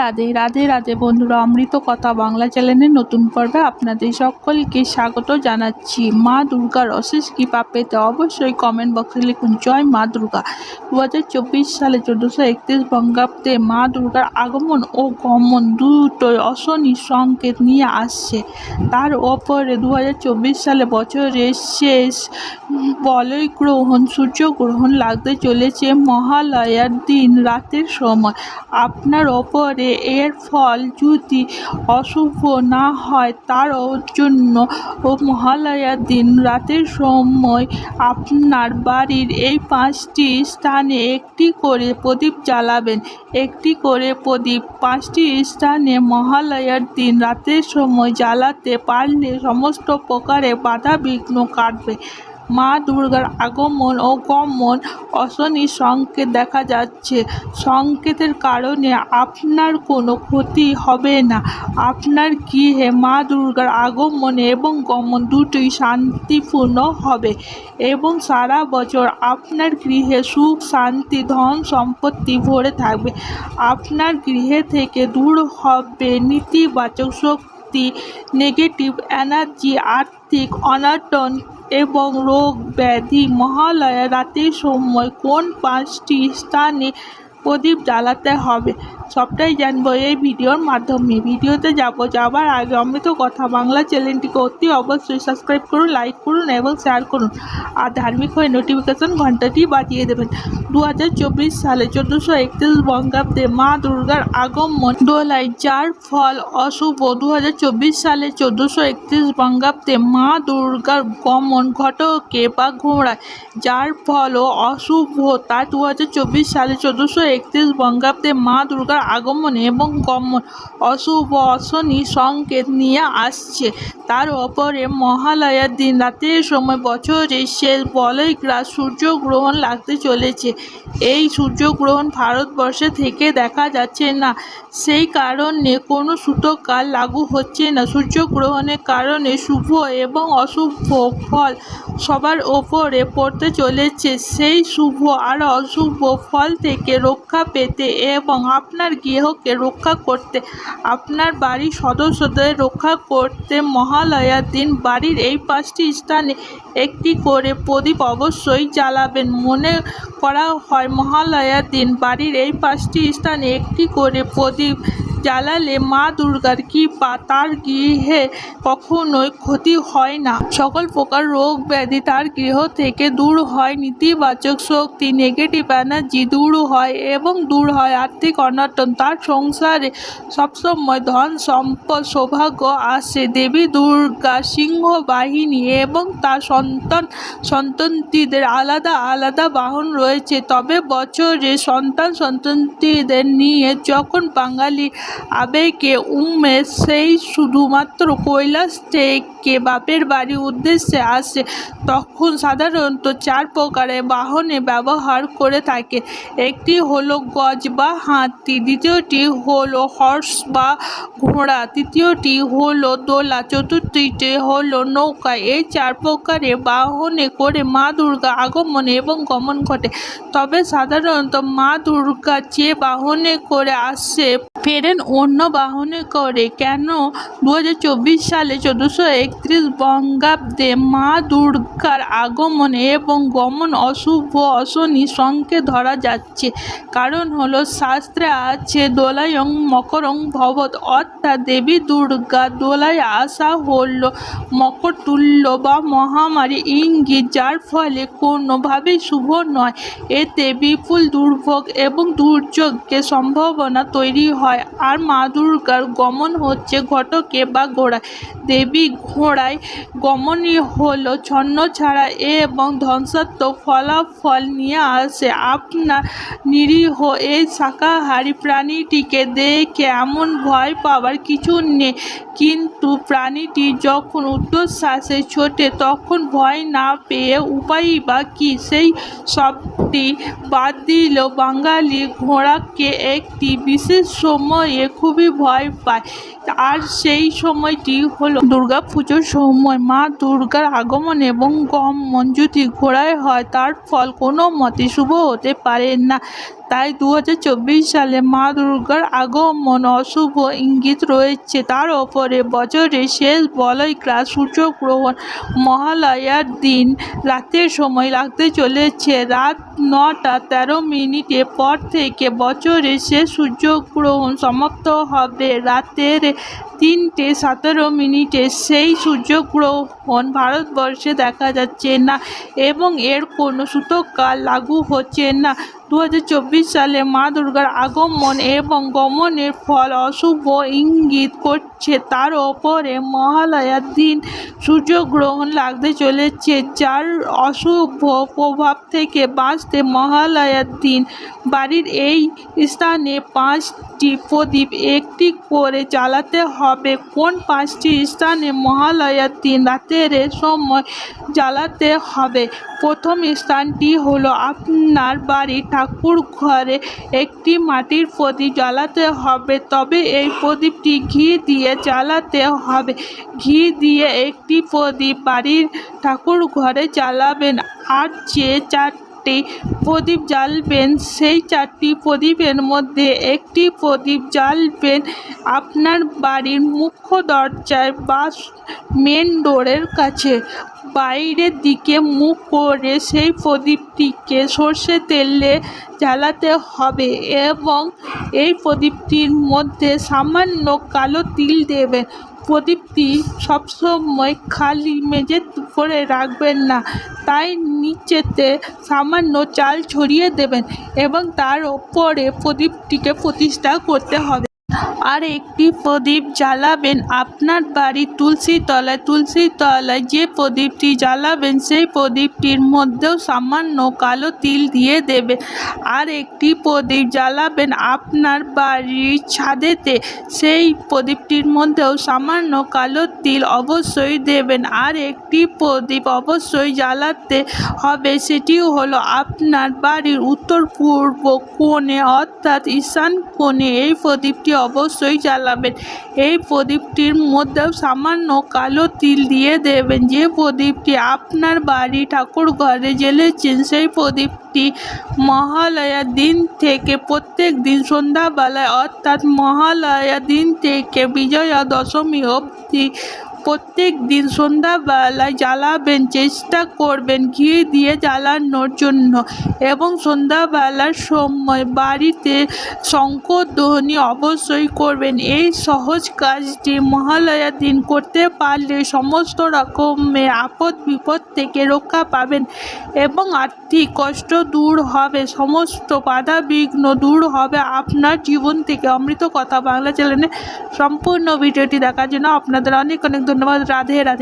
রাধে রাধে রাধে বন্ধুরা, অমৃত কথা বাংলা চ্যানেলের নতুন পর্বে আপনাদের সকলকে স্বাগত জানাচ্ছি। মা দুর্গার অশেষ কৃপা পেতে অবশ্যই কমেন্ট বক্সে লিখুন, জয় মা দুর্গা। দু হাজার চব্বিশ সালে চোদ্দোশো একত্রিশ বঙ্গাব্দে মা দুর্গার আগমন ও গমন দুটোই অশনি সংকেত নিয়ে আসছে। তার ওপরে দু হাজার চব্বিশ সালে বছরের শেষ বলয় গ্রহণ, সূর্যগ্রহণ লাগতে চলেছে মহালয়ার দিন, রাতের সময়। আপনার ওপরে এর ফল যদি অশুভ না হয়, তার জন্য ও মহালয়ার দিন, রাতের সময় আপনার বাড়ির এই পাঁচটি স্থানে একটি করে প্রদীপ জ্বালাবেন। একটি করে প্রদীপ, পাঁচটি স্থানে মহালয়ার দিন, রাতের সময় জ্বালাতে পারলে সমস্ত প্রকারে বাধা বিঘ্ন কাটবে। মা দুর্গার আগমন ও গমন অশনি সংকেত দেখা যাচ্ছে। সংকেতের কারণে আপনার কোনো ক্ষতি হবে না। আপনার গৃহে মা দুর্গার আগমন এবং গমন দুটোই শান্তিপূর্ণ হবে এবং সারা বছর আপনার গৃহে সুখ, শান্তি, ধন সম্পত্তি ভরে থাকবে। আপনার গৃহে থেকে দূর হবে নেতিবাচক শক্তি নেগেটিভ এনার্জি আর্থিক অনটন এবং রোগ ব্যাধি মহালয়া রাতের সময় কোন পাঁচটি স্থানে প্রদীপ জ্বালাতে হবে। সবটাই জানব এই ভিডিওর মাধ্যমে। ভিডিওতে যাব যাবার আগে অমৃত কথা বাংলা চ্যানেলটিকে অতি অবশ্যই সাবস্ক্রাইব করুন লাইক করুন এবং শেয়ার করুন। আর ধার্মিক হয়ে নোটিফিকেশন ঘন্টাটি বাজিয়ে দেবেন। দু হাজার চব্বিশ সালে চোদ্দোশো একত্রিশ বঙ্গাব্দে মা দুর্গার আগমন। দোলায় যার ফল অশুভ। দু হাজার চব্বিশ সালে চোদ্দোশো একত্রিশ বঙ্গাব্দে মা দুর্গার গমন ঘটকে বা ঘোড়ায়। যার ফল অশুভ। তা দু হাজার চব্বিশ সালে চোদ্দোশো একত্রিশ বঙ্গাব্দে মা দুর্গার আগমন এবং গমন অশুভ অশনি সংকেত নিয়ে আসছে। তার ওপরে মহালয়ার দিন রাতের সময় বছরের শেষ বলয়গ্রাস সূর্যগ্রহণ লাগতে চলেছে। এই সূর্যগ্রহণ ভারতবর্ষে থেকে দেখা যাচ্ছে না। সেই কারণে কোনো সূতকাল লাগু হচ্ছে না। সূর্যগ্রহণের কারণে শুভ এবং অশুভ ফল সবার ওপরে পড়তে চলেছে। সেই শুভ আর অশুভ ফল থেকে রক্ষা পেতে এবং আপনার গৃহকে রক্ষা করতে, আপনার বাড়ির সদস্যদের রক্ষা করতে মহালয়ার দিন বাড়ির এই পাঁচটি স্থানে একটি করে প্রদীপ অবশ্যই জ্বালাবেন। মনে করা হয় মহালয়ার দিন বাড়ির এই পাঁচটি স্থানে একটি করে প্রদীপ জ্বালালে মা দুর্গার কৃপা তার গৃহে কখনোই ক্ষতি হয় না। সকল প্রকার রোগ ব্যাধি তার গৃহ থেকে দূর হয়, নেতিবাচক শক্তি নেগেটিভ এনার্জি দূর হয় এবং দূর হয়। আর্থিক অনটন, তার সংসারে সবসময় ধন, সম্পদ, সৌভাগ্য আসে। দেবী দুর্গা সিংহ বাহিনী এবং তার সন্তান, সন্ততিদের আলাদা আলাদা বাহন রয়েছে। তবে বছরে সন্তান, সন্ততিদের নিয়ে যখন বাঙালি আবেগে উমেশ সেই শুধুমাত্র কৈলাস থেকে বাপের বাড়ির উদ্দেশ্যে আসে, তখন সাধারণত চার প্রকারের বাহনে ব্যবহার করে থাকে। একটি হলো গজ বা হাতি, দ্বিতীয়টি হলো হর্স বা ঘোড়া, তৃতীয়টি হলো দোলা চতুর্থটি হলো নৌকা। এই চার প্রকারে বাহনে করে মা দুর্গা আগমন এবং গমন ঘটে। তবে সাধারণত মা দুর্গা যে বাহনে করে আসে, ফেরেন অন্য বাহনে করে। কেন? দু হাজার চব্বিশ সালে চোদ্দোশো একত্রিশ বঙ্গাব্দে মা দুর্গার আগমন এবং গমন অশুভ অশনি সংকে ধরা যাচ্ছে। কারণ হলো শাস্ত্রে আছে, দোলায়ং মকরং ভবত। অর্থাৎ দেবী দুর্গা দোলায় আসা হল মকর তুল্য বা মহামারী ইঙ্গিত, যার ফলে কোনোভাবেই শুভ নয়। এতে বিপুল দুর্ভোগ এবং দুর্যোগের সম্ভাবনা তৈরি হয়। আর মা দুর্গার গমন হচ্ছে ঘটকে বা ঘোড়ায়। দেবী ঘোড়ায় গমনই হলো ছন্ন ছাড়া এবং ধ্বংসাত্মক ফলাফল নিয়ে আসে। আপনার নিরীহ এই শাকাহারী প্রাণীটিকে দেখে এমন ভয় পাওয়ার কিছু নেই। কিন্তু প্রাণীটি যখন উর্ধ্বশ্বাসে ছোটে, তখন ভয় না পেয়ে উপায়ই বা কি? সেই সবটি বাদ দিল বাঙালি ঘোড়াকে একটি বিশেষ সময়ে খুবই ভয় পায়। আর সেই সময়টি হলো দুর্গা পুজোর সময়। মা দুর্গার আগমন এবং গম মঞ্জুতি ঘোড়ায় হয়। তার ফল কোনো মতে শুভ হতে পারে না। তাই দু হাজার চব্বিশ সালে মা দুর্গার আগমন অশুভ ইঙ্গিত রয়েছে। তার ওপরে বছরের শেষ বলয়গ্রাস সূর্যগ্রহণ মহালয়ার দিন রাতের সময় লাগতে চলেছে। রাত নটা তেরো মিনিটের পর থেকে বছরের শেষ সূর্যগ্রহণ সমাপ্ত হবে। রাতের তিনটে সতেরো মিনিটে সেই সূর্যগ্রহণ ভারতবর্ষে দেখা যাচ্ছে না এবং এর কোনো সূতককাল লাগু হচ্ছে না। দু হাজার চব্বিশ সালে মা দুর্গার আগমন এবং গমনের ফল অশুভ ইঙ্গিত করছে তার ওপরে মহালয়ার দিন সূর্যগ্রহণ লাগতে চলেছে, যার অশুভ প্রভাব থেকে বাঁচতে মহালয়ার দিন। বাড়ির এই স্থানে পাঁচটি প্রদীপ একটি করে জ্বালাতে হবে। কোন পাঁচটি স্থানে মহালয়ার দিন রাতের সময় জ্বালাতে হবে? প্রথম স্থানটি হলো আপনার বাড়ির ঠাকুর ঘরে একটি মাটির প্রদীপ জ্বালাতে হবে। তবে এই প্রদীপটি ঘি দিয়ে জ্বালাতে হবে। ঘি দিয়ে একটি প্রদীপ বাড়ির ঠাকুর ঘরে জ্বালাবেন আর যে চারটি প্রদীপ জ্বালবেন, সেই চারটি প্রদীপের মধ্যে একটি প্রদীপ জ্বালবেন আপনার বাড়ির মুখ্য দরজায় বা মেন ডোরের কাছে। বাইরের দিকে মুখ করে সেই প্রদীপটিকে সর্ষে তেলে জ্বালাতে হবে এবং এই প্রদীপটির মধ্যে সামান্য কালো তিল দেবেন। প্রদীপটি সবসময় খালি মেঝের উপরে রাখবেন না, তাই নিচেতে সামান্য চাল ছড়িয়ে দেবেন এবং তার ওপরে প্রদীপটিকে প্রতিষ্ঠা করতে হবে। আর একটি প্রদীপ জ্বালাবেন আপনার বাড়ির তুলসী তলায়। তুলসী তলায় যে প্রদীপটি জ্বালাবেন, সেই প্রদীপটির মধ্যেও সামান্য কালো তিল দিয়ে দেবে। আর একটি প্রদীপ জ্বালাবেন আপনার বাড়ির ছাদেতে, সেই প্রদীপটির মধ্যেও সামান্য কালো তিল অবশ্যই দেবেন। আর একটি প্রদীপ অবশ্যই জ্বালাতে হবে, সেটিও হলো আপনার বাড়ির উত্তর পূর্ব কোণে, অর্থাৎ ঈশান কোণে। এই প্রদীপটি অবশ্যই জ্বালাবেন এই প্রদীপটির মধ্যেও সামান্য কালো তিল দিয়ে দেবেন। যে প্রদীপটি আপনার বাড়ি ঠাকুর ঘরে জ্বেলেছেন, সেই প্রদীপটি মহালয়ার দিন থেকে প্রত্যেক দিন সন্ধ্যাবেলায়, অর্থাৎ মহালয়া দিন থেকে বিজয়া দশমী অবধি প্রত্যেক দিন সন্ধ্যাবেলায় জ্বালাবেন, চেষ্টা করবেন ঘি দিয়ে জ্বালানোর জন্য এবং সন্ধ্যাবেলার সময় বাড়িতে শঙ্করধ্বনি অবশ্যই করবেন। এই সহজ কাজটি মহালয়ার দিন করতে পারলে সমস্ত রকমের আপদ বিপদ থেকে রক্ষা পাবেন এবং আর্থিক কষ্ট দূর হবে, সমস্ত বাধা বিঘ্ন দূর হবে আপনার জীবন থেকে। অমৃত কথা বাংলা চ্যানেলে সম্পূর্ণ ভিডিওটি দেখার জন্য আপনাদের অনেক অনেক ধন্যবাদ রাধে রাধে।